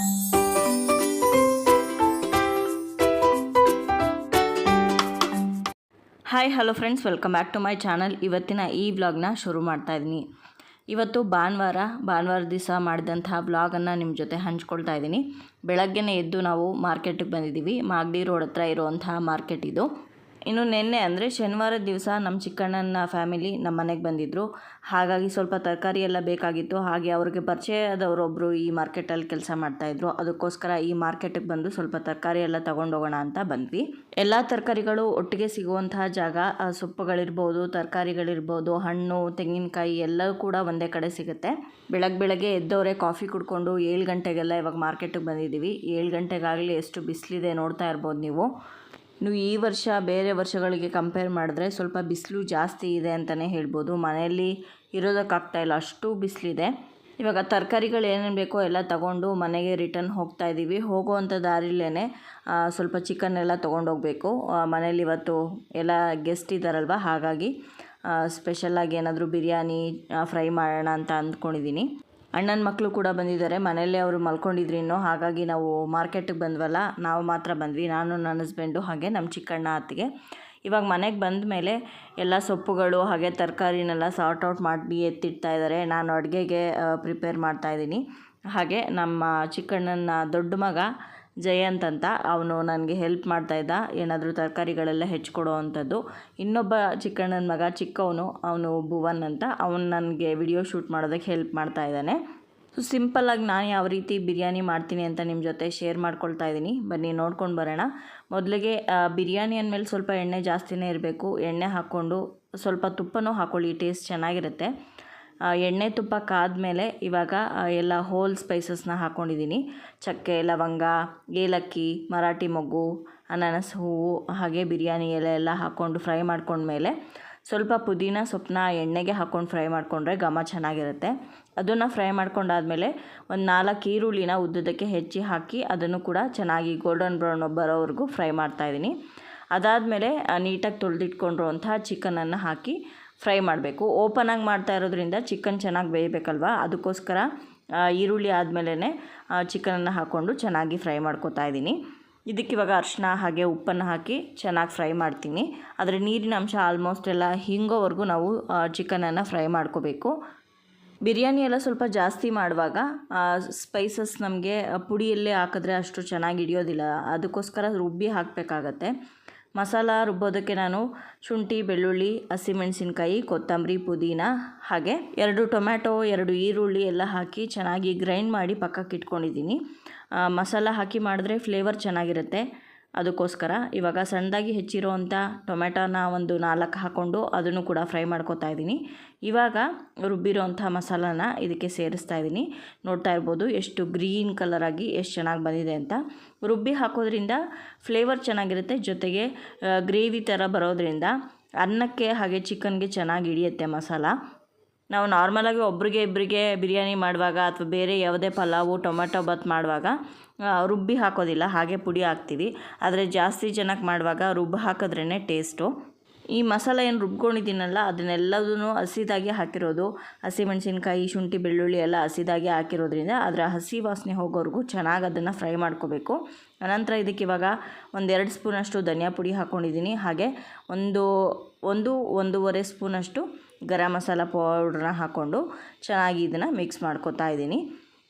Hi hello friends welcome back to my channel ಇವತ್ತಿನ ಈ ವ್ಲಾಗ್ನ ಶುರು ಮಾಡ್ತಾ ಇದ್ದೀನಿ. ಇವತ್ತು ಭಾನುವಾರ ಭಾನುವಾರ ದಿವಸ ಮಾಡಿದಂತಹ ವ್ಲಾಗನ್ನು ನಿಮ್ಮ ಜೊತೆ ಹಂಚ್ಕೊಳ್ತಾ ಇದ್ದೀನಿ. ಬೆಳಗ್ಗೆನೇ ಎದ್ದು ನಾವು ಮಾರ್ಕೆಟಿಗೆ ಬಂದಿದ್ದೀವಿ. ಮಾಗಡಿ ರೋಡ್ ಹತ್ರ ಇರುವಂತಹ ಮಾರ್ಕೆಟ್ ಇದು. ಇನ್ನು ನಿನ್ನೆ ಅಂದರೆ ಶನಿವಾರ ದಿವಸ ನಮ್ಮ ಚಿಕ್ಕಣ್ಣನ ಫ್ಯಾಮಿಲಿ ನಮ್ಮ ಮನೆಗೆ ಬಂದಿದ್ದರು ಹಾಗಾಗಿ ಸ್ವಲ್ಪ ತರಕಾರಿ ಎಲ್ಲ ಬೇಕಾಗಿತ್ತು. ಹಾಗೆ ಅವ್ರಿಗೆ ಪರಿಚಯದವರೊಬ್ಬರು ಈ ಮಾರ್ಕೆಟಲ್ಲಿ ಕೆಲಸ ಮಾಡ್ತಾಯಿದ್ರು ಅದಕ್ಕೋಸ್ಕರ ಈ ಮಾರ್ಕೆಟಿಗೆ ಬಂದು ಸ್ವಲ್ಪ ತರಕಾರಿ ಎಲ್ಲ ಹೋಗೋಣ ಅಂತ ಬಂದ್ವಿ. ಎಲ್ಲ ತರಕಾರಿಗಳು ಒಟ್ಟಿಗೆ ಸಿಗುವಂತಹ ಜಾಗ ಸೊಪ್ಪುಗಳಿರ್ಬೋದು, ತರಕಾರಿಗಳಿರ್ಬೋದು, ಹಣ್ಣು, ತೆಂಗಿನಕಾಯಿ ಎಲ್ಲವೂ ಕೂಡ ಒಂದೇ ಕಡೆ ಸಿಗುತ್ತೆ. ಬೆಳಗ್ಗೆ ಬೆಳಗ್ಗೆ ಎದ್ದವರೇ ಕಾಫಿ ಕುಡ್ಕೊಂಡು ಏಳು ಗಂಟೆಗೆಲ್ಲ ಇವಾಗ ಮಾರ್ಕೆಟಿಗೆ ಬಂದಿದ್ದೀವಿ. ಏಳು ಗಂಟೆಗಾಗಲಿ ಎಷ್ಟು ಬಿಸಿಲಿದೆ ನೋಡ್ತಾ ಇರ್ಬೋದು ನೀವು. ನೀವು ಈ ವರ್ಷ ಬೇರೆ ವರ್ಷಗಳಿಗೆ ಕಂಪೇರ್ ಮಾಡಿದ್ರೆ ಸ್ವಲ್ಪ ಬಿಸಿಲು ಜಾಸ್ತಿ ಇದೆ ಅಂತಲೇ ಹೇಳ್ಬೋದು. ಮನೆಯಲ್ಲಿ ಇರೋದಕ್ಕಾಗ್ತಾ ಇಲ್ಲ, ಅಷ್ಟು ಬಿಸಿಲಿದೆ. ಇವಾಗ ತರಕಾರಿಗಳು ಏನೇನು ಬೇಕೋ ಎಲ್ಲ ತಗೊಂಡು ಮನೆಗೆ ರಿಟರ್ನ್ ಹೋಗ್ತಾ ಇದ್ದೀವಿ ಹೋಗುವಂಥ ದಾರಿಲೇ ಸ್ವಲ್ಪ ಚಿಕನ್ ಎಲ್ಲ ತೊಗೊಂಡೋಗ್ಬೇಕು. ಮನೇಲಿ ಇವತ್ತು ಎಲ್ಲ ಗೆಸ್ಟ್ ಇದ್ದಾರಲ್ವ? ಹಾಗಾಗಿ ಸ್ಪೆಷಲಾಗಿ ಏನಾದರೂ ಬಿರಿಯಾನಿ ಫ್ರೈ ಮಾಡೋಣ ಅಂತ ಅಂದ್ಕೊಂಡಿದ್ದೀನಿ ಅಣ್ಣನ ಮಕ್ಕಳು ಕೂಡ ಬಂದಿದ್ದಾರೆ. ಮನೆಯಲ್ಲೇ ಅವರು ಮಲ್ಕೊಂಡಿದ್ರು ಇನ್ನು. ಹಾಗಾಗಿ ನಾವು ಮಾರ್ಕೆಟಿಗೆ ಬಂದ್ವಲ್ಲ, ನಾವು ಮಾತ್ರ ಬಂದ್ವಿ. ನಾನು, ನನ್ನ ಹಸ್ಬೆಂಡು ಹಾಗೆ ನಮ್ಮ ಚಿಕ್ಕಣ್ಣ ಅತ್ತಿಗೆ. ಇವಾಗ ಮನೆಗೆ ಬಂದ ಮೇಲೆ ಎಲ್ಲ ಸೊಪ್ಪುಗಳು ಹಾಗೆ ತರಕಾರಿನೆಲ್ಲ ಸಾರ್ಟ್ ಔಟ್ ಮಾಡಿ ಎತ್ತಿಡ್ತಾ ಇದ್ದಾರೆ ನಾನು ಅಡುಗೆಗೆ ಪ್ರಿಪೇರ್ ಮಾಡ್ತಾ ಇದ್ದೀನಿ. ಹಾಗೆ ನಮ್ಮ ಚಿಕ್ಕಣ್ಣನ ದೊಡ್ಡ ಮಗ ಜಯಂತ್ ಅಂತ ಅವನು ನನಗೆ ಹೆಲ್ಪ್ ಮಾಡ್ತಾ ಇದ್ದ. ಏನಾದರೂ ತರಕಾರಿಗಳೆಲ್ಲ ಹೆಚ್ಚಿಕೊಡೋ ಅಂಥದ್ದು. ಇನ್ನೊಬ್ಬ ಚಿಕ್ಕಣ್ಣನ ಮಗ ಚಿಕ್ಕವನು, ಅವನು ಭುವನ್ ಅಂತ ಅವನು ನನಗೆ ವಿಡಿಯೋ ಶೂಟ್ ಮಾಡೋದಕ್ಕೆ ಹೆಲ್ಪ್ ಮಾಡ್ತಾ ಇದ್ದಾನೆ. ಸೊ ಸಿಂಪಲ್ಲಾಗಿ ನಾನು ಯಾವ ರೀತಿ ಬಿರಿಯಾನಿ ಮಾಡ್ತೀನಿ ಅಂತ ನಿಮ್ಮ ಜೊತೆ ಶೇರ್ ಮಾಡ್ಕೊಳ್ತಾ ಇದ್ದೀನಿ. ಬನ್ನಿ, ನೋಡ್ಕೊಂಡು ಬರೋಣ. ಮೊದಲಿಗೆ ಬಿರಿಯಾನಿ ಅಂದಮೇಲೆ ಸ್ವಲ್ಪ ಎಣ್ಣೆ ಜಾಸ್ತಿನೇ ಇರಬೇಕು. ಎಣ್ಣೆ ಹಾಕ್ಕೊಂಡು ಸ್ವಲ್ಪ ತುಪ್ಪನೂ ಹಾಕ್ಕೊಳ್ಳಿ ಟೇಸ್ಟ್ ಚೆನ್ನಾಗಿರುತ್ತೆ. ಎಣ್ಣೆ ತುಪ್ಪ ಕಾದ್ಮೇಲೆ ಇವಾಗ ಎಲ್ಲ ಹೋಲ್ ಸ್ಪೈಸಸ್ನ ಹಾಕ್ಕೊಂಡಿದ್ದೀನಿ ಚಕ್ಕೆ, ಲವಂಗ, ಏಲಕ್ಕಿ, ಮರಾಠಿ ಮೊಗ್ಗು, ಅನಾನಸ್ ಹೂವು, ಹಾಗೆ ಬಿರಿಯಾನಿ ಎಲೆ ಎಲ್ಲ ಹಾಕ್ಕೊಂಡು ಫ್ರೈ ಮಾಡ್ಕೊಂಡ್ಮೇಲೆ ಸ್ವಲ್ಪ ಪುದೀನ ಸೊಪ್ಪನ್ನ ಎಣ್ಣೆಗೆ ಹಾಕ್ಕೊಂಡು ಫ್ರೈ ಮಾಡಿಕೊಂಡ್ರೆ ಘಮ ಚೆನ್ನಾಗಿರುತ್ತೆ. ಅದನ್ನು ಫ್ರೈ ಮಾಡ್ಕೊಂಡಾದಮೇಲೆ ಒಂದು ನಾಲ್ಕು ಈರುಳ್ಳಿನ ಉದ್ದದಕ್ಕೆ ಹೆಚ್ಚಿ ಹಾಕಿ ಅದನ್ನು ಕೂಡ ಚೆನ್ನಾಗಿ ಗೋಲ್ಡನ್ ಬ್ರೌನ್ ಬರೋವರೆಗೂ ಫ್ರೈ ಮಾಡ್ತಾಯಿದ್ದೀನಿ ಅದಾದಮೇಲೆ ನೀಟಾಗಿ ತೊಳೆದಿಟ್ಕೊಂಡಿರುವಂಥ ಚಿಕನನ್ನು ಹಾಕಿ ಫ್ರೈ ಮಾಡಬೇಕು. ಓಪನ್ ಆಗಿ ಮಾಡ್ತಾ ಇರೋದ್ರಿಂದ ಚಿಕನ್ ಚೆನ್ನಾಗಿ ಬೇಯಬೇಕಲ್ವ? ಅದಕ್ಕೋಸ್ಕರ ಈರುಳ್ಳಿ ಆದಮೇಲೆ ಚಿಕನನ್ನು ಹಾಕ್ಕೊಂಡು ಚೆನ್ನಾಗಿ ಫ್ರೈ ಮಾಡ್ಕೊತಾ ಇದ್ದೀನಿ. ಇದಕ್ಕೆ ಇವಾಗ ಅರಿಶಿನ ಹಾಗೆ ಉಪ್ಪನ್ನು ಹಾಕಿ ಚೆನ್ನಾಗಿ ಫ್ರೈ ಮಾಡ್ತೀನಿ. ಅದರ ನೀರಿನ ಅಂಶ ಆಲ್ಮೋಸ್ಟ್ ಎಲ್ಲ ಹಿಂಗೋವರೆಗೂ ನಾವು ಚಿಕನನ್ನು ಫ್ರೈ ಮಾಡ್ಕೋಬೇಕು. ಬಿರಿಯಾನಿ ಎಲ್ಲ ಸ್ವಲ್ಪ ಜಾಸ್ತಿ ಮಾಡುವಾಗ ಸ್ಪೈಸಸ್ ನಮಗೆ ಪುಡಿಯಲ್ಲೇ ಹಾಕಿದ್ರೆ ಅಷ್ಟು ಚೆನ್ನಾಗಿ ಹಿಡಿಯೋದಿಲ್ಲ. ಅದಕ್ಕೋಸ್ಕರ ರುಬ್ಬಿ ಹಾಕಬೇಕಾಗತ್ತೆ. ಮಸಾಲ ರುಬ್ಬೋದಕ್ಕೆ ನಾನು ಶುಂಠಿ, ಬೆಳ್ಳುಳ್ಳಿ ಹಸಿಮೆಣಸಿನ್ಕಾಯಿ ಕೊತ್ತಂಬರಿ, ಪುದೀನ ಹಾಗೆ ಎರಡು ಟೊಮ್ಯಾಟೊ, ಎರಡು ಈರುಳ್ಳಿ ಎಲ್ಲ ಹಾಕಿ ಚೆನ್ನಾಗಿ ಗ್ರೈಂಡ್ ಮಾಡಿ ಪಕ್ಕಕ್ಕೆ ಇಟ್ಕೊಂಡಿದ್ದೀನಿ. ಮಸಾಲ ಹಾಕಿ ಮಾಡಿದ್ರೆ ಫ್ಲೇವರ್ ಚೆನ್ನಾಗಿರುತ್ತೆ. ಅದಕ್ಕೋಸ್ಕರ ಇವಾಗ ಸಣ್ಣದಾಗಿ ಹೆಚ್ಚಿರೋವಂಥ ಟೊಮೆಟೊನ ಒಂದು ನಾಲ್ಕು ಹಾಕ್ಕೊಂಡು ಅದನ್ನು ಕೂಡ ಫ್ರೈ ಮಾಡ್ಕೋತಾ ಇದ್ದೀನಿ. ಇವಾಗ ರುಬ್ಬಿರೋವಂಥ ಮಸಾಲಾನ ಇದಕ್ಕೆ ಸೇರಿಸ್ತಾ ಇದ್ದೀನಿ. ನೋಡ್ತಾ ಇರ್ಬೋದು ಎಷ್ಟು ಗ್ರೀನ್ ಕಲರಾಗಿ ಎಷ್ಟು ಚೆನ್ನಾಗಿ ಬಂದಿದೆ ಅಂತ. ರುಬ್ಬಿ ಹಾಕೋದ್ರಿಂದ ಫ್ಲೇವರ್ ಚೆನ್ನಾಗಿರುತ್ತೆ, ಜೊತೆಗೆ ಗ್ರೇವಿ ಥರ ಬರೋದ್ರಿಂದ ಅನ್ನಕ್ಕೆ ಹಾಗೆ ಚಿಕನ್ಗೆ ಚೆನ್ನಾಗಿ ಹಿಡಿಯುತ್ತೆ ಮಸಾಲ. ನಾವು ನಾರ್ಮಲಾಗಿ ಒಬ್ರಿಗೆ ಇಬ್ಬರಿಗೆ ಬಿರಿಯಾನಿ ಮಾಡುವಾಗ ಅಥವಾ ಬೇರೆ ಯಾವುದೇ ಪಲಾವು, ಟೊಮೆಟೊ ಬಾತ್ ಮಾಡುವಾಗ ರುಬ್ಬಿ ಹಾಕೋದಿಲ್ಲ, ಹಾಗೆ ಪುಡಿ ಹಾಕ್ತೀವಿ. ಆದರೆ ಜಾಸ್ತಿ ಜನಕ್ಕೆ ಮಾಡುವಾಗ ರುಬ್ಬಿ ಹಾಕಿದ್ರೇ ಟೇಸ್ಟು ಈ ಮಸಾಲ ಏನು ರುಬ್ಕೊಂಡಿದ್ದೀನಲ್ಲ ಅದನ್ನೆಲ್ಲದೂ ಹಸಿದಾಗಿ ಹಾಕಿರೋದು. ಹಸಿಮೆಣಸಿನ್ಕಾಯಿ ಶುಂಠಿ, ಬೆಳ್ಳುಳ್ಳಿ ಎಲ್ಲ ಹಸಿದಾಗಿ ಹಾಕಿರೋದ್ರಿಂದ ಅದರ ಹಸಿ ವಾಸನೆ ಹೋಗೋವರೆಗೂ ಚೆನ್ನಾಗಿ ಅದನ್ನು ಫ್ರೈ ಮಾಡ್ಕೋಬೇಕು. ಅನಂತರ ಇದಕ್ಕೆ ಇವಾಗ ಒಂದೆರಡು ಸ್ಪೂನಷ್ಟು ಧನಿಯಾ ಪುಡಿ ಹಾಕ್ಕೊಂಡಿದ್ದೀನಿ ಹಾಗೆ ಒಂದು ಒಂದು, ಒಂದೂವರೆ ಸ್ಪೂನಷ್ಟು ಗರಂ ಮಸಾಲ ಪೌಡ್ರನ್ನ ಹಾಕ್ಕೊಂಡು ಚೆನ್ನಾಗಿ ಇದನ್ನು ಮಿಕ್ಸ್ ಮಾಡ್ಕೊತಾ ಇದ್ದೀನಿ.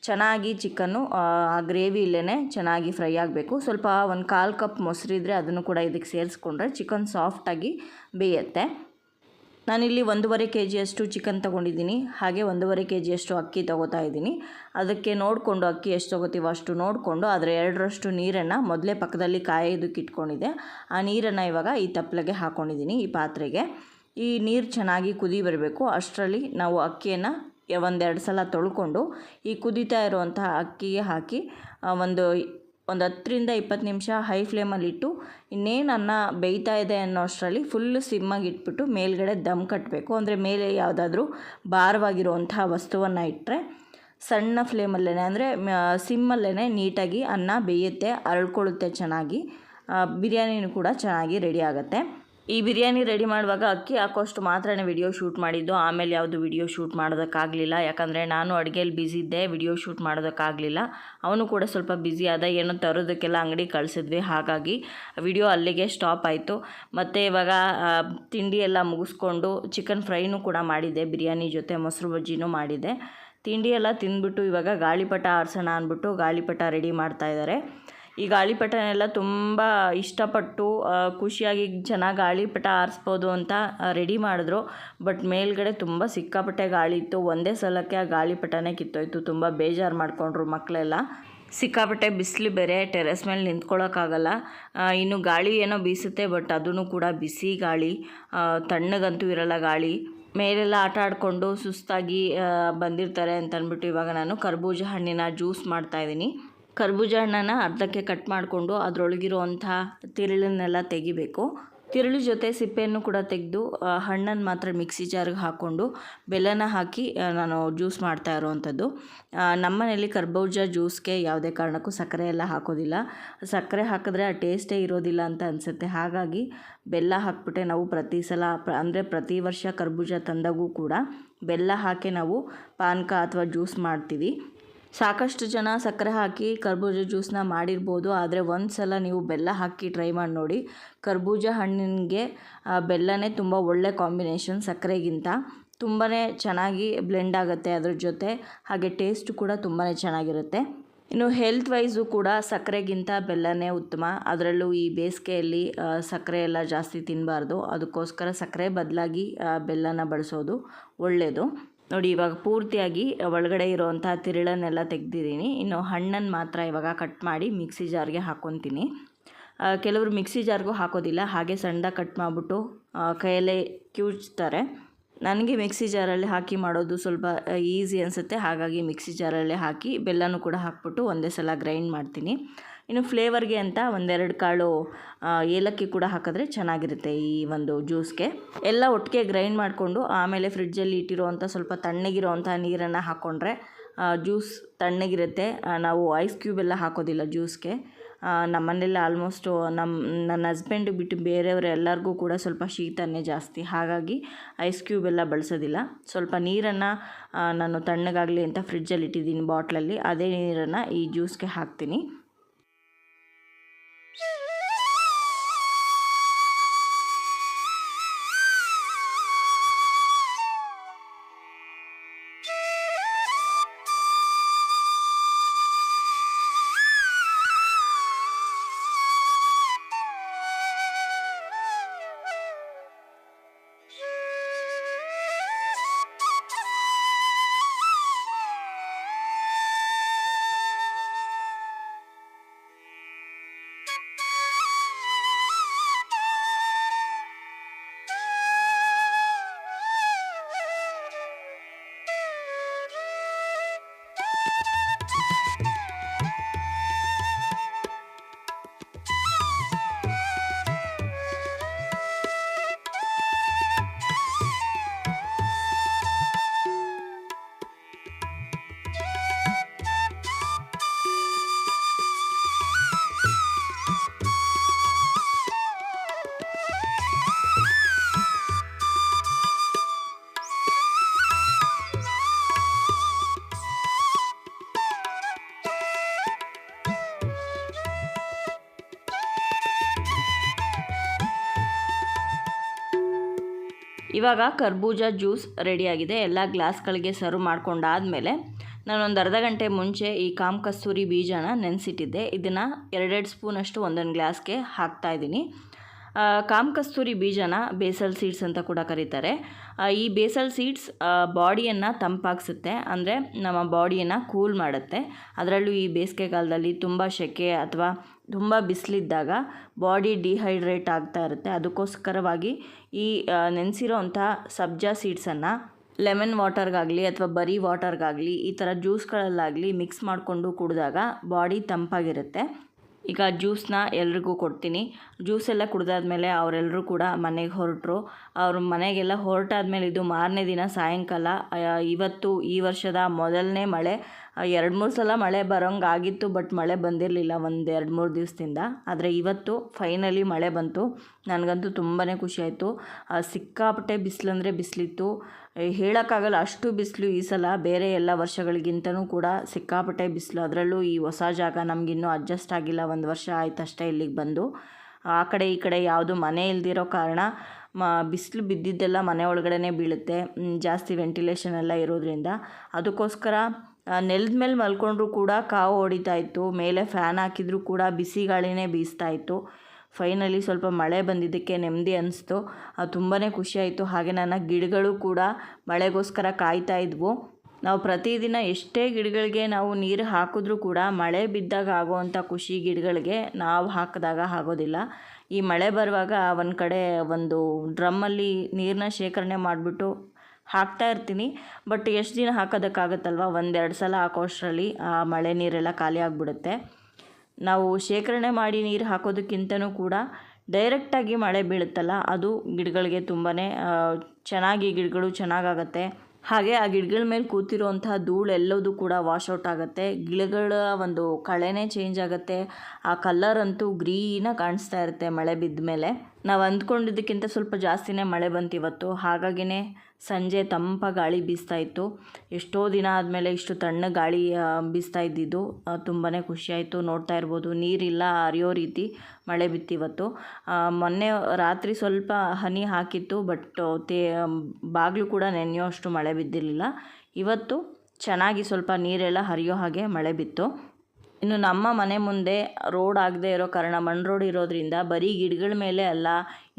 ಚೆನ್ನಾಗಿ ಚಿಕನ್ನು ಆ ಗ್ರೇವಿ ಇಲ್ಲೇ ಚೆನ್ನಾಗಿ ಫ್ರೈ ಆಗಬೇಕು. ಸ್ವಲ್ಪ ಒಂದು ಕಾಲು ಕಪ್ ಮೊಸರಿದ್ರೆ ಅದನ್ನು ಕೂಡ ಇದಕ್ಕೆ ಸೇರಿಸ್ಕೊಂಡ್ರೆ ಚಿಕನ್ ಸಾಫ್ಟಾಗಿ ಬೇಯುತ್ತೆ. ನಾನಿಲ್ಲಿ ಒಂದೂವರೆ ಕೆ ಜಿಯಷ್ಟು ಚಿಕನ್ ತೊಗೊಂಡಿದ್ದೀನಿ. ಹಾಗೆ ಒಂದೂವರೆ ಕೆ ಜಿಯಷ್ಟು ಅಕ್ಕಿ ತೊಗೋತಾ ಇದ್ದೀನಿ. ಅದಕ್ಕೆ ನೋಡಿಕೊಂಡು ಅಕ್ಕಿ ಎಷ್ಟು ತೊಗೋತೀವೋ ಅಷ್ಟು ನೋಡಿಕೊಂಡು ಅದರ ಎರಡರಷ್ಟು ನೀರನ್ನು ಮೊದಲೇ ಪಕ್ಕದಲ್ಲಿ ಕಾಯೋದಕ್ಕೆ ಇಟ್ಕೊಂಡಿದ್ದೆ. ಆ ನೀರನ್ನು ಇವಾಗ ಈ ತಪ್ಪಲೆಗೆ ಹಾಕ್ಕೊಂಡಿದ್ದೀನಿ ಈ ಪಾತ್ರೆಗೆ. ಈ ನೀರು ಚೆನ್ನಾಗಿ ಕುದಿ ಬರಬೇಕು. ಅಷ್ಟರಲ್ಲಿ ನಾವು ಅಕ್ಕಿಯನ್ನು ಒಂದೆರಡು ಸಲ ತೊಳ್ಕೊಂಡು ಈ ಕುದೀತಾ ಇರುವಂತಹ ಅಕ್ಕಿಗೆ ಹಾಕಿ ಒಂದು ಒಂದು ಹತ್ತರಿಂದ ಇಪ್ಪತ್ತು ನಿಮಿಷ ಹೈ ಫ್ಲೇಮಲ್ಲಿಟ್ಟು ಇನ್ನೇನು ಅನ್ನ ಬೇಯ್ತಾ ಇದೆ ಅನ್ನೋ ಅಷ್ಟರಲ್ಲಿ ಫುಲ್ಲು ಸಿಮ್ಮಾಗಿ ಇಟ್ಬಿಟ್ಟು ಮೇಲ್ಗಡೆ ದಮ್ ಕಟ್ಟಬೇಕು ಅಂದರೆ ಮೇಲೆ ಯಾವುದಾದ್ರೂ ಭಾರವಾಗಿರುವಂತಹ ವಸ್ತುವನ್ನು ಇಟ್ಟರೆ ಸಣ್ಣ ಫ್ಲೇಮಲ್ಲೇ ಅಂದರೆ ಸಿಮ್ಮಲ್ಲೇ ನೀಟಾಗಿ ಅನ್ನ ಬೇಯುತ್ತೆ, ಅರಳ್ಕೊಳ್ಳುತ್ತೆ ಚೆನ್ನಾಗಿ. ಬಿರಿಯಾನಿನೂ ಕೂಡ ಚೆನ್ನಾಗಿ ರೆಡಿ ಆಗುತ್ತೆ. ಈ ಬಿರಿಯಾನಿ ರೆಡಿ ಮಾಡುವಾಗ ಅಕ್ಕಿ ಹಾಕೋಷ್ಟು ಮಾತ್ರನೇ ವಿಡಿಯೋ ಶೂಟ್ ಮಾಡಿದ್ದು. ಆಮೇಲೆ ಯಾವುದು ವಿಡಿಯೋ ಶೂಟ್ ಮಾಡೋದಕ್ಕಾಗಲಿಲ್ಲ. ಯಾಕಂದರೆ ನಾನು ಅಡುಗೆಯಲ್ಲಿ ಬ್ಯುಸಿ ಇದ್ದೆ, ವಿಡಿಯೋ ಶೂಟ್ ಮಾಡೋದಕ್ಕಾಗಲಿಲ್ಲ. ಅವನು ಕೂಡ ಸ್ವಲ್ಪ ಬ್ಯುಸಿ ಆದ, ಏನೋ ತರೋದಕ್ಕೆಲ್ಲ ಅಂಗಡಿ ಕಳಿಸಿದ್ವಿ. ಹಾಗಾಗಿ ವಿಡಿಯೋ ಅಲ್ಲಿಗೆ ಸ್ಟಾಪ್ ಆಯಿತು. ಮತ್ತು ಇವಾಗ ತಿಂಡಿ ಎಲ್ಲ ಮುಗಿಸ್ಕೊಂಡು ಚಿಕನ್ ಫ್ರೈನೂ ಕೂಡ ಮಾಡಿದ್ದೆ. ಬಿರಿಯಾನಿ ಜೊತೆ ಮೊಸರು ಬಜ್ಜಿನೂ ಮಾಡಿದ್ದೆ. ತಿಂಡಿ ಎಲ್ಲ ತಿಂದ್ಬಿಟ್ಟು ಇವಾಗ ಗಾಳಿಪಟ ಆರಿಸೋಣ ಅಂದ್ಬಿಟ್ಟು ಗಾಳಿಪಟ ರೆಡಿ ಮಾಡ್ತಾ ಇದ್ದಾರೆ. ಈ ಗಾಳಿಪಟನೆಲ್ಲ ತುಂಬ ಇಷ್ಟಪಟ್ಟು ಖುಷಿಯಾಗಿ ಚೆನ್ನಾಗಿ ಗಾಳಿಪಟ ಆರಿಸ್ಬೋದು ಅಂತ ರೆಡಿ ಮಾಡಿದ್ರು. ಬಟ್ ಮೇಲ್ಗಡೆ ತುಂಬ ಸಿಕ್ಕಾಪಟ್ಟೆ ಗಾಳಿ ಇತ್ತು. ಒಂದೇ ಸಲಕ್ಕೆ ಆ ಗಾಳಿಪಟನೇ ಕಿತ್ತೋಯ್ತು. ತುಂಬ ಬೇಜಾರು ಮಾಡಿಕೊಂಡ್ರು ಮಕ್ಕಳೆಲ್ಲ ಸಿಕ್ಕಾಪಟ್ಟೆ ಬಿಸಿಲು ಬೇರೆ ಟೆರೆಸ್ ಮೇಲೆ ನಿಂತ್ಕೊಳ್ಳೋಕ್ಕಾಗಲ್ಲ ಇನ್ನು ಗಾಳಿ ಏನೋ ಬೀಸುತ್ತೆ, ಬಟ್ ಅದೂ ಕೂಡ ಬಿಸಿ ಗಾಳಿ. ತಣ್ಣಗಂತೂ ಇರಲ್ಲ ಗಾಳಿ. ಮೇಲೆಲ್ಲ ಆಟ ಆಡಿಕೊಂಡು ಸುಸ್ತಾಗಿ ಬಂದಿರ್ತಾರೆ ಅಂತ ಅಂದ್ಬಿಟ್ಟು ಇವಾಗ ನಾನು ಕರ್ಬೂಜ ಹಣ್ಣಿನ ಜ್ಯೂಸ್ ಮಾಡ್ತಾಯಿದ್ದೀನಿ ಕರ್ಬೂಜ ಹಣ್ಣನ್ನು ಅರ್ಧಕ್ಕೆ ಕಟ್ ಮಾಡಿಕೊಂಡು ಅದರೊಳಗಿರುವಂಥ ತಿರುಳನ್ನೆಲ್ಲ ತೆಗಿಬೇಕು. ತಿರುಳು ಜೊತೆ ಸಿಪ್ಪೆಯನ್ನು ಕೂಡ ತೆಗೆದು ಹಣ್ಣನ್ನು ಮಾತ್ರ ಮಿಕ್ಸಿ ಜಾರ್ಗೆ ಹಾಕ್ಕೊಂಡು ಬೆಲ್ಲನ ಹಾಕಿ ನಾನು ಜ್ಯೂಸ್ ಮಾಡ್ತಾ ಇರೋವಂಥದ್ದು. ನಮ್ಮನೇಲಿ ಕರ್ಬೂಜ ಜ್ಯೂಸ್ಗೆ ಯಾವುದೇ ಕಾರಣಕ್ಕೂ ಸಕ್ಕರೆ ಎಲ್ಲ ಹಾಕೋದಿಲ್ಲ. ಸಕ್ಕರೆ ಹಾಕಿದ್ರೆ ಆ ಟೇಸ್ಟೇ ಇರೋದಿಲ್ಲ ಅಂತ ಅನಿಸುತ್ತೆ. ಹಾಗಾಗಿ ಬೆಲ್ಲ ಹಾಕ್ಬಿಟ್ಟೆ ನಾವು ಪ್ರತಿ ಸಲ ಅಂದರೆ ಪ್ರತಿ ವರ್ಷ ಕರ್ಬೂಜ ತಂದಾಗೂ ಕೂಡ ಬೆಲ್ಲ ಹಾಕಿ ನಾವು ಪಾನಕ ಅಥವಾ ಜ್ಯೂಸ್ ಮಾಡ್ತೀವಿ. ಸಾಕಷ್ಟು ಜನ ಸಕ್ಕರೆ ಹಾಕಿ ಕರ್ಬೂಜ ಜ್ಯೂಸನ್ನ ಮಾಡಿರ್ಬೋದು, ಆದರೆ ಒಂದು ಸಲ ನೀವು ಬೆಲ್ಲ ಹಾಕಿ ಟ್ರೈ ಮಾಡಿ ನೋಡಿ. ಕರ್ಬೂಜ ಹಣ್ಣಿಗೆ ಬೆಲ್ಲನೇ ತುಂಬ ಒಳ್ಳೆ ಕಾಂಬಿನೇಷನ್ ಸಕ್ಕರೆಗಿಂತ. ತುಂಬಾ ಚೆನ್ನಾಗಿ ಬ್ಲೆಂಡ್ ಆಗುತ್ತೆ ಅದ್ರ ಜೊತೆ. ಹಾಗೆ ಟೇಸ್ಟ್ ಕೂಡ ತುಂಬಾ ಚೆನ್ನಾಗಿರುತ್ತೆ. ಇನ್ನು ಹೆಲ್ತ್ ವೈಸು ಕೂಡ ಸಕ್ಕರೆಗಿಂತ ಬೆಲ್ಲನೇ ಉತ್ತಮ. ಅದರಲ್ಲೂ ಈ ಬೇಸಿಗೆಯಲ್ಲಿ ಸಕ್ಕರೆ ಎಲ್ಲ ಜಾಸ್ತಿ ತಿನ್ನಬಾರ್ದು ಅದಕ್ಕೋಸ್ಕರ ಸಕ್ಕರೆ ಬದಲಾಗಿ ಬೆಲ್ಲನ ಬಳಸೋದು ಒಳ್ಳೆಯದು ನೋಡಿ, ಇವಾಗ ಪೂರ್ತಿಯಾಗಿ ಒಳಗಡೆ ಇರೋವಂಥ ತಿರುಳನ್ನೆಲ್ಲ ತೆಗೆದಿದ್ದೀನಿ. ಇನ್ನು ಹಣ್ಣನ್ನು ಮಾತ್ರ ಇವಾಗ ಕಟ್ ಮಾಡಿ ಮಿಕ್ಸಿ ಜಾರ್ಗೆ ಹಾಕ್ಕೊತೀನಿ ಕೆಲವರು ಮಿಕ್ಸಿ ಜಾರ್ಗೂ ಹಾಕೋದಿಲ್ಲ, ಹಾಗೆ ಸಣ್ಣದ ಕಟ್ ಮಾಡಿಬಿಟ್ಟು ಕೈಯಲ್ಲೇ ಕ್ಯೂಚ್ತಾರೆ. ನನಗೆ ಮಿಕ್ಸಿ ಜಾರಲ್ಲಿ ಹಾಕಿ ಮಾಡೋದು ಸ್ವಲ್ಪ ಈಸಿ ಅನಿಸುತ್ತೆ. ಹಾಗಾಗಿ ಮಿಕ್ಸಿ ಜಾರಲ್ಲೇ ಹಾಕಿ ಬೆಲ್ಲನೂ ಕೂಡ ಹಾಕ್ಬಿಟ್ಟು ಒಂದೇ ಸಲ ಗ್ರೈಂಡ್ ಮಾಡ್ತೀನಿ. ಇನ್ನು ಫ್ಲೇವರ್ಗೆ ಅಂತ ಒಂದೆರಡು ಕಾಳು ಏಲಕ್ಕಿ ಕೂಡ ಹಾಕಿದ್ರೆ ಚೆನ್ನಾಗಿರುತ್ತೆ ಈ ಒಂದು ಜ್ಯೂಸ್ಗೆ. ಎಲ್ಲ ಒಟ್ಟಿಗೆ ಗ್ರೈಂಡ್ ಮಾಡಿಕೊಂಡು ಆಮೇಲೆ ಫ್ರಿಡ್ಜಲ್ಲಿ ಇಟ್ಟಿರೋವಂಥ ಸ್ವಲ್ಪ ತಣ್ಣಗಿರೋವಂಥ ನೀರನ್ನು ಹಾಕ್ಕೊಂಡ್ರೆ ಜ್ಯೂಸ್ ತಣ್ಣಗಿರುತ್ತೆ. ನಾವು ಐಸ್ ಕ್ಯೂಬ್ ಎಲ್ಲ ಹಾಕೋದಿಲ್ಲ ಜ್ಯೂಸ್ಗೆ. ನಮ್ಮ ಮನೇಲಿ ಆಲ್ಮೋಸ್ಟು ನಮ್ಮ ನನ್ನ ಹಸ್ಬೆಂಡ್ ಬಿಟ್ಟು ಬೇರೆಯವರು ಎಲ್ಲರಿಗೂ ಕೂಡ ಸ್ವಲ್ಪ ಶೀತನೇ ಜಾಸ್ತಿ. ಹಾಗಾಗಿ ಐಸ್ ಕ್ಯೂಬ್ ಎಲ್ಲ ಬಳಸೋದಿಲ್ಲ. ಸ್ವಲ್ಪ ನೀರನ್ನು ನಾನು ತಣ್ಣಗಾಗಲಿ ಅಂತ ಫ್ರಿಡ್ಜಲ್ಲಿ ಇಟ್ಟಿದ್ದೀನಿ ಬಾಟ್ಲಲ್ಲಿ, ಅದೇ ನೀರನ್ನು ಈ ಜ್ಯೂಸ್ಗೆ ಹಾಕ್ತೀನಿ. ಇವಾಗ ಕರ್ಬೂಜ ಜ್ಯೂಸ್ ರೆಡಿಯಾಗಿದೆ. ಎಲ್ಲ ಗ್ಲಾಸ್ಗಳಿಗೆ ಸರ್ವ್ ಮಾಡ್ಕೊಂಡಾದಮೇಲೆ ನಾನೊಂದು ಅರ್ಧ ಗಂಟೆ ಮುಂಚೆ ಈ ಕಾಮ್ ಕಸ್ತೂರಿ ಬೀಜನ ನೆನೆಸಿಟ್ಟಿದ್ದೆ. ಇದನ್ನು ಎರಡೆರಡು ಸ್ಪೂನಷ್ಟು ಒಂದೊಂದು ಗ್ಲಾಸ್ಗೆ ಹಾಕ್ತಾ ಇದ್ದೀನಿ. ಆ, ಕಾಮ್ ಕಸ್ತೂರಿ ಬೀಜನ ಬೇಸಲ್ ಸೀಡ್ಸ್ ಅಂತ ಕೂಡ ಕರೀತಾರೆ. ಈ ಬೇಸಲ್ ಸೀಡ್ಸ್ ಬಾಡಿಯನ್ನು ತಂಪಾಗಿಸುತ್ತೆ. ಅಂದರೆ ನಮ್ಮ ಬಾಡಿಯನ್ನು ಕೂಲ್ ಮಾಡುತ್ತೆ. ಅದರಲ್ಲೂ ಈ ಬೇಸಿಗೆಗಾಲದಲ್ಲಿ ತುಂಬ ಸೆಕೆ ಅಥವಾ ತುಂಬ ಬಿಸಿಲಿದ್ದಾಗ ಬಾಡಿ ಡಿಹೈಡ್ರೇಟ್ ಆಗ್ತಾ ಇರುತ್ತೆ. ಅದಕ್ಕೋಸ್ಕರವಾಗಿ ಈ ನೆನೆಸಿರೋ ಅಂಥ ಸಬ್ಜಾ ಸೀಡ್ಸನ್ನು ಲೆಮನ್ ವಾಟರ್ಗಾಗಲಿ ಅಥವಾ ಬರೀ ವಾಟರ್ಗಾಗಲಿ ಈ ಥರ ಜ್ಯೂಸ್ಗಳಲ್ಲಾಗಲಿ ಮಿಕ್ಸ್ ಮಾಡಿಕೊಂಡು ಕುಡಿದಾಗ ಬಾಡಿ ತಂಪಾಗಿರುತ್ತೆ. ಈಗ ಜ್ಯೂಸನ್ನ ಎಲ್ರಿಗೂ ಕೊಡ್ತೀನಿ. ಜ್ಯೂಸ್ ಎಲ್ಲ ಕುಡ್ದಾದ್ಮೇಲೆ ಅವರೆಲ್ಲರೂ ಕೂಡ ಮನೆಗೆ ಹೊರಟರು. ಅವ್ರ ಮನೆಗೆಲ್ಲ ಹೊರಟಾದ್ಮೇಲೆ ಇದು ಮಾರನೇ ದಿನ ಸಾಯಂಕಾಲ ಇವತ್ತು ಈ ವರ್ಷದ ಮೊದಲನೇ ಮಳೆ ಎರಡು ಮೂರು ಸಲ ಮಳೆ ಬರೋಂಗೆ ಆಗಿತ್ತು ಬಟ್ ಮಳೆ ಬಂದಿರಲಿಲ್ಲ ಒಂದು ಎರಡು ಮೂರು ದಿವಸದಿಂದ. ಆದರೆ ಇವತ್ತು ಫೈನಲಿ ಮಳೆ ಬಂತು. ನನಗಂತೂ ತುಂಬಾ ಖುಷಿ ಆಯಿತು. ಸಿಕ್ಕಾಪಟ್ಟೆ ಬಿಸಿಲಂದರೆ ಬಿಸಿಲಿತ್ತು. ಹೇಳೋಕ್ಕಾಗಲ್ಲ, ಅಷ್ಟು ಬಿಸಿಲು ಈ ಸಲ. ಬೇರೆ ಎಲ್ಲ ವರ್ಷಗಳಿಗಿಂತನೂ ಕೂಡ ಸಿಕ್ಕಾಪಟ್ಟೆ ಬಿಸಿಲು. ಅದರಲ್ಲೂ ಈ ಹೊಸ ಜಾಗ ನಮಗಿನ್ನೂ ಅಡ್ಜಸ್ಟ್ ಆಗಿಲ್ಲ. ಒಂದು ವರ್ಷ ಆಯ್ತು ಅಷ್ಟೇ ಇಲ್ಲಿಗೆ ಬಂದು. ಆ ಕಡೆ ಈ ಕಡೆ ಯಾವುದು ಮನೆ ಇಲ್ದಿರೋ ಕಾರಣ, ಮ, ಬಿಸಿಲು ಬಿದ್ದಿದ್ದೆಲ್ಲ ಮನೆ ಒಳಗಡೆ ಬೀಳುತ್ತೆ. ಜಾಸ್ತಿ ವೆಂಟಿಲೇಷನ್ ಎಲ್ಲ ಇರೋದ್ರಿಂದ. ಅದಕ್ಕೋಸ್ಕರ ನೆಲದ ಮೇಲೆ ಮಲ್ಕೊಂಡ್ರೂ ಕೂಡ ಕಾವು ಹೊಡಿತಾ ಇತ್ತು. ಮೇಲೆ ಫ್ಯಾನ್ ಹಾಕಿದರೂ ಕೂಡ ಬಿಸಿ ಗಾಳಿನೇ ಬೀಸ್ತಾ ಇತ್ತು. ಫೈನಲಿ ಸ್ವಲ್ಪ ಮಳೆ ಬಂದಿದ್ದಕ್ಕೆ ನೆಮ್ಮದಿ ಅನಿಸ್ತು. ತುಂಬಾ ಖುಷಿಯಾಯಿತು ಹಾಗೆ ನನ್ನ ಗಿಡಗಳು ಕೂಡ ಮಳೆಗೋಸ್ಕರ ಕಾಯ್ತಾ ಇದ್ವು. ನಾವು ಪ್ರತಿದಿನ ಎಷ್ಟೇ ಗಿಡಗಳಿಗೆ ನಾವು ನೀರು ಹಾಕಿದ್ರೂ ಕೂಡ ಮಳೆ ಬಿದ್ದಾಗ ಆಗೋವಂಥ ಖುಷಿ ಗಿಡಗಳಿಗೆ ನಾವು ಹಾಕಿದಾಗ ಆಗೋದಿಲ್ಲ. ಈ ಮಳೆ ಬರುವಾಗ ಒಂದು ಕಡೆ ಒಂದು ಡ್ರಮ್ಮಲ್ಲಿ ನೀರನ್ನ ಶೇಖರಣೆ ಮಾಡಿಬಿಟ್ಟು ಹಾಕ್ತಾ ಇರ್ತೀನಿ. ಬಟ್ ಎಷ್ಟು ದಿನ ಹಾಕೋದಕ್ಕಾಗತ್ತಲ್ವ? ಒಂದೆರಡು ಸಲ ಹಾಕೋ ಅಷ್ಟರಲ್ಲಿ ಆ, ಮಳೆ ನೀರೆಲ್ಲ ಖಾಲಿ ಆಗಿಬಿಡುತ್ತೆ. ನಾವು ಶೇಖರಣೆ ಮಾಡಿ ನೀರು ಹಾಕೋದಕ್ಕಿಂತನೂ ಕೂಡ ಡೈರೆಕ್ಟಾಗಿ ಮಳೆ ಬೀಳುತ್ತಲ್ಲ, ಅದು ಗಿಡಗಳಿಗೆ ತುಂಬಾ ಚೆನ್ನಾಗಿ ಗಿಡಗಳು ಚೆನ್ನಾಗಾಗತ್ತೆ. ಹಾಗೆ ಆ ಗಿಡಗಳ ಮೇಲೆ ಕೂತಿರುವಂತಹ ಧೂಳು ಎಲ್ಲದೂ ಕೂಡ ವಾಶೌಟ್ ಆಗುತ್ತೆ. ಗಿಡಗಳ ಒಂದು ಕಳೆನೇ ಚೇಂಜ್ ಆಗುತ್ತೆ. ಆ ಕಲ್ಲರ್ ಅಂತೂ ಗ್ರೀನಾಗಿ ಕಾಣಿಸ್ತಾ ಇರುತ್ತೆ ಮಳೆ ಬಿದ್ದ ಮೇಲೆ ನಾವು ಅಂದ್ಕೊಂಡಿದ್ದಕ್ಕಿಂತ ಸ್ವಲ್ಪ ಜಾಸ್ತಿನೇ ಮಳೆ ಬಂತು ಇವತ್ತು. ಹಾಗಾಗಿನೇ ಸಂಜೆ ತಂಪ ಗಾಳಿ ಬೀಸ್ತಾ ಇತ್ತು. ಎಷ್ಟೋ ದಿನ ಆದಮೇಲೆ ಇಷ್ಟು ತಣ್ಣ ಗಾಳಿ ಬೀಸ್ತಾ ಇದ್ದಿದ್ದು. ತುಂಬಾ ಖುಷಿಯಾಯಿತು ನೋಡ್ತಾ ಇರ್ಬೋದು. ನೀರಿಲ್ಲ, ಹರಿಯೋ ರೀತಿ ಮಳೆ ಬಿತ್ತು ಇವತ್ತು. ಮೊನ್ನೆ ರಾತ್ರಿ ಸ್ವಲ್ಪ ಹನಿ ಹಾಕಿತ್ತು, ಬಟ್ ತೇ ಬಾಗಿಲು ಕೂಡ ನೆನೆಯೋ ಅಷ್ಟು ಮಳೆ ಬಿದ್ದಿರಲಿಲ್ಲ. ಇವತ್ತು ಚೆನ್ನಾಗಿ ಸ್ವಲ್ಪ ನೀರೆಲ್ಲ ಹರಿಯೋ ಹಾಗೆ ಮಳೆ ಬಿತ್ತು. ಇನ್ನು ನಮ್ಮ ಮನೆ ಮುಂದೆ ರೋಡ್ ಆಗದೆ ಇರೋ ಕಾರಣ ಮಣ್ಣು ರೋಡ್ ಇರೋದ್ರಿಂದ ಬರೀ ಗಿಡಗಳ ಮೇಲೆ ಅಲ್ಲ,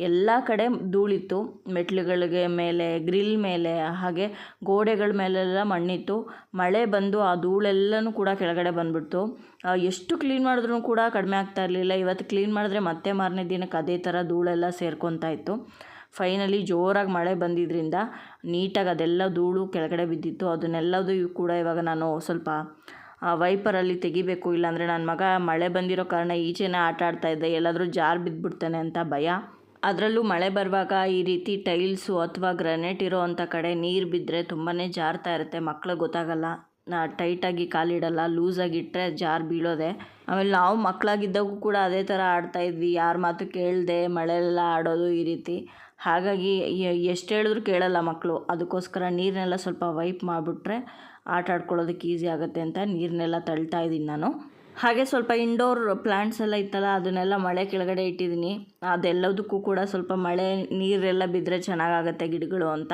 ಎಲ್ಲ ಕಡೆ ಧೂಳಿತ್ತು. ಮೆಟ್ಲುಗಳಿಗೆ ಮೇಲೆ, ಗ್ರಿಲ್ ಮೇಲೆ, ಹಾಗೆ ಗೋಡೆಗಳ ಮೇಲೆಲ್ಲ ಮಣ್ಣಿತ್ತು. ಮಳೆ ಬಂದು ಆ ಧೂಳೆಲ್ಲನೂ ಕೂಡ ಕೆಳಗಡೆ ಬಂದುಬಿಡ್ತು. ಎಷ್ಟು ಕ್ಲೀನ್ ಮಾಡಿದ್ರೂ ಕೂಡ ಕಡಿಮೆ ಆಗ್ತಾ ಇರಲಿಲ್ಲ. ಇವತ್ತು ಕ್ಲೀನ್ ಮಾಡಿದ್ರೆ ಮತ್ತೆ ಮಾರನೇ ದಿನಕ್ಕೆ ಅದೇ ಥರ ಧೂಳೆಲ್ಲ ಸೇರ್ಕೊತಾ ಇತ್ತು. ಫೈನಲಿ ಜೋರಾಗಿ ಮಳೆ ಬಂದಿದ್ದರಿಂದ ನೀಟಾಗಿ ಅದೆಲ್ಲ ಧೂಳು ಕೆಳಗಡೆ ಬಿದ್ದಿತ್ತು. ಅದನ್ನೆಲ್ಲದೂ ಕೂಡ ಇವಾಗ ನಾನು ಸ್ವಲ್ಪ ವೈಪರಲ್ಲಿ ತೆಗಿಬೇಕು, ಇಲ್ಲಾಂದರೆ ನನ್ನ ಮಗ ಮಳೆ ಬಂದಿರೋ ಕಾರಣ ಈಚೆನೆ ಆಟ ಇದ್ದೆ, ಎಲ್ಲಾದರೂ ಜಾರ್ ಬಿದ್ದುಬಿಡ್ತಾನೆ ಅಂತ ಭಯ. ಅದರಲ್ಲೂ ಮಳೆ ಬರುವಾಗ ಈ ರೀತಿ ಟೈಲ್ಸು ಅಥವಾ ಗ್ರನೇಟ್ ಇರೋ ಅಂಥ ಕಡೆ ನೀರು ಬಿದ್ದರೆ ತುಂಬಾ ಜಾರ್ತಾ ಇರುತ್ತೆ, ಮಕ್ಳಿಗೆ ಗೊತ್ತಾಗಲ್ಲ. ನಾ ಟೈಟಾಗಿ ಕಾಲಿಡಲ್ಲ ಲೂಸಾಗಿ ಇಟ್ಟರೆ ಜಾರ್ ಬೀಳೋದೆ. ಆಮೇಲೆ ನಾವು ಮಕ್ಕಳಾಗಿದ್ದಾಗೂ ಕೂಡ ಅದೇ ಥರ ಆಡ್ತಾ ಇದ್ವಿ, ಯಾರ ಮಾತು ಕೇಳದೆ ಮಳೆಯೆಲ್ಲ ಆಡೋದು ಈ ರೀತಿ. ಹಾಗಾಗಿ ಎಷ್ಟು ಹೇಳಿದ್ರು ಕೇಳಲ್ಲ ಮಕ್ಕಳು ಅದಕ್ಕೋಸ್ಕರ ನೀರನ್ನೆಲ್ಲ ಸ್ವಲ್ಪ ವೈಪ್ ಮಾಡಿಬಿಟ್ರೆ ಆಟ ಆಡ್ಕೊಳ್ಳೋದಕ್ಕೆ ಈಸಿ ಆಗುತ್ತೆ ಅಂತ ನೀರನ್ನೆಲ್ಲ ತಳ್ತಾ ಇದ್ದೀನಿ ನಾನು. ಹಾಗೆ ಸ್ವಲ್ಪ ಇಂಡೋರ್ ಪ್ಲ್ಯಾಂಟ್ಸ್ ಎಲ್ಲ ಇತ್ತಲ್ಲ, ಅದನ್ನೆಲ್ಲ ಮಳೆ ಕೆಳಗಡೆ ಇಟ್ಟಿದ್ದೀನಿ. ಅದೆಲ್ಲದಕ್ಕೂ ಕೂಡ ಸ್ವಲ್ಪ ಮಳೆ ನೀರೆಲ್ಲ ಬಿದ್ದರೆ ಚೆನ್ನಾಗಾಗತ್ತೆ ಗಿಡಗಳು ಅಂತ.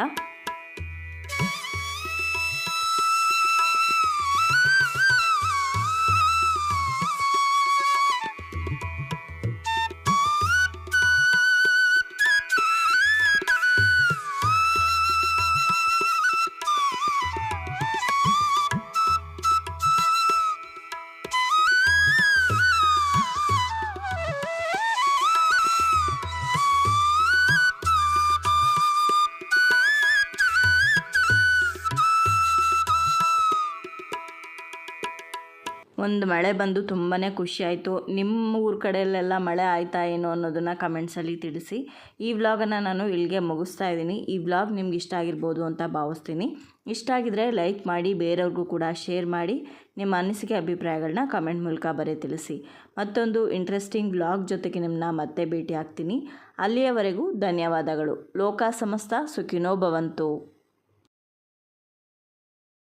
ಒಂದು ಮಳೆ ಬಂದು ತುಂಬಾ ಖುಷಿ ಆಯಿತು. ನಿಮ್ಮ ಊರ ಕಡೆಯಲ್ಲೆಲ್ಲ ಮಳೆ ಆಯ್ತಾ ಏನೋ ಅನ್ನೋದನ್ನು ಕಮೆಂಟ್ಸಲ್ಲಿ ತಿಳಿಸಿ. ಈ ವ್ಲಾಗನ್ನು ನಾನು ಇಲ್ಲಿಗೆ ಮುಗಿಸ್ತಾ ಇದ್ದೀನಿ. ಈ ವ್ಲಾಗ್ ನಿಮ್ಗೆ ಇಷ್ಟ ಆಗಿರ್ಬೋದು ಅಂತ ಭಾವಿಸ್ತೀನಿ. ಇಷ್ಟ ಆಗಿದ್ರೆ ಲೈಕ್ ಮಾಡಿ, ಬೇರೆಯವ್ರಿಗೂ ಕೂಡ ಶೇರ್ ಮಾಡಿ, ನಿಮ್ಮ ಅನಿಸಿಕೆ ಅಭಿಪ್ರಾಯಗಳನ್ನ ಕಮೆಂಟ್ ಮೂಲಕ ಬರೀ ತಿಳಿಸಿ. ಮತ್ತೊಂದು ಇಂಟ್ರೆಸ್ಟಿಂಗ್ ವ್ಲಾಗ್ ಜೊತೆಗೆ ನಿಮ್ಮನ್ನ ಮತ್ತೆ ಭೇಟಿ ಆಗ್ತೀನಿ ಅಲ್ಲಿಯವರೆಗೂ ಧನ್ಯವಾದಗಳು. ಲೋಕ ಸಮಸ್ತ, ಸುಖಿನೋ ಭವಂತು.